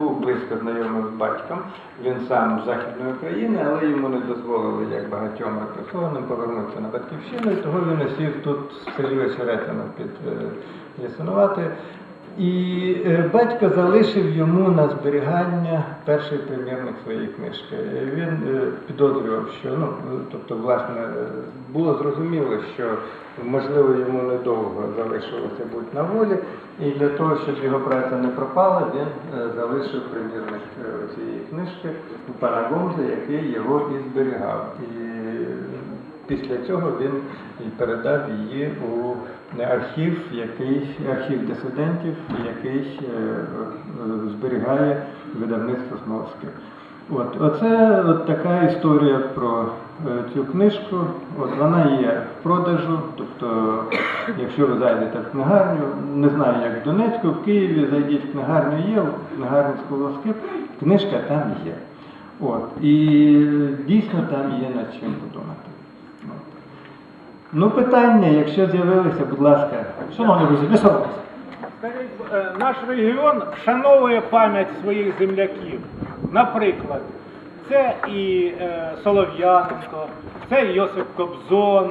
Був близько знайомий з батьком, він сам з Західної України, але йому не дозволили, як багатьом репресованим, повернутися на батьківщину, і того він осів тут в селі Очеретино під е, Ясинувати. І е, батько залишив йому на зберігання перший примірник своєї книжки. Він е, підозрював, що ну, тобто, власне, е, було зрозуміло, що можливо йому недовго залишилося бути на волі, і для того, щоб його праця не пропала, він залишив примірник цієї книжки у пана який його і зберігав. І після цього він і передав її у архів, який архів дисидентів, який е, е, зберігає видавництво Смолське. От, оце от така історія про е, цю книжку. От вона є в продажу. Тобто, якщо ви зайдете в книгарню, не знаю, як в Донецьку, в Києві, зайдіть в книгарню, є, в книгарню Сколоскип, книжка там є. От, і дійсно там є над чим подумати. Ну, питання, якщо з'явилися, будь ласка. Шановні друзі, не соромтеся. Е, наш регіон вшановує пам'ять своїх земляків. Наприклад, це і е, Солов'яненко, це і Йосип Кобзон,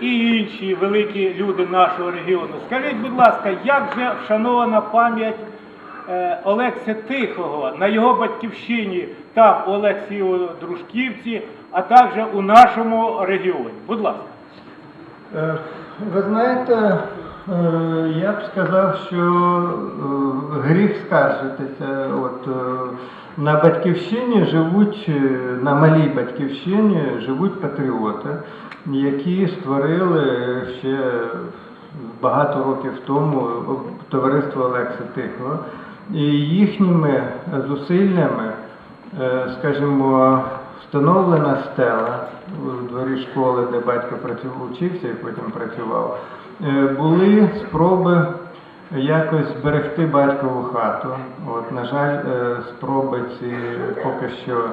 і інші великі люди нашого регіону. Скажіть, будь ласка, як же вшанована пам'ять е, Олекси Тихого на його батьківщині, там у Олексію Дружківці, а також у нашому регіоні? Будь ласка. Е, Ви знаєте, е, я б сказав, що гріх скаржитися. От, на батьківщині живуть, на малій батьківщині живуть патріоти, які створили ще багато років тому товариство Олекси Тихого. Їхніми зусиллями, е, скажімо, встановлена стела у дворі школи, де батько вчився і потім працював. Е, Були спроби якось зберегти батькову хату. От, на жаль, е, спроби ці поки що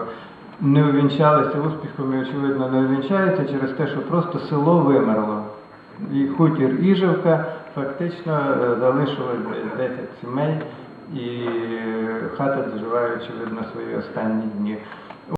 не увінчалися успіхом і, очевидно, не увінчаються через те, що просто село вимерло. І хутір Іжевка фактично залишилось десь 10 сімей, і хата доживає, очевидно, свої останні дні.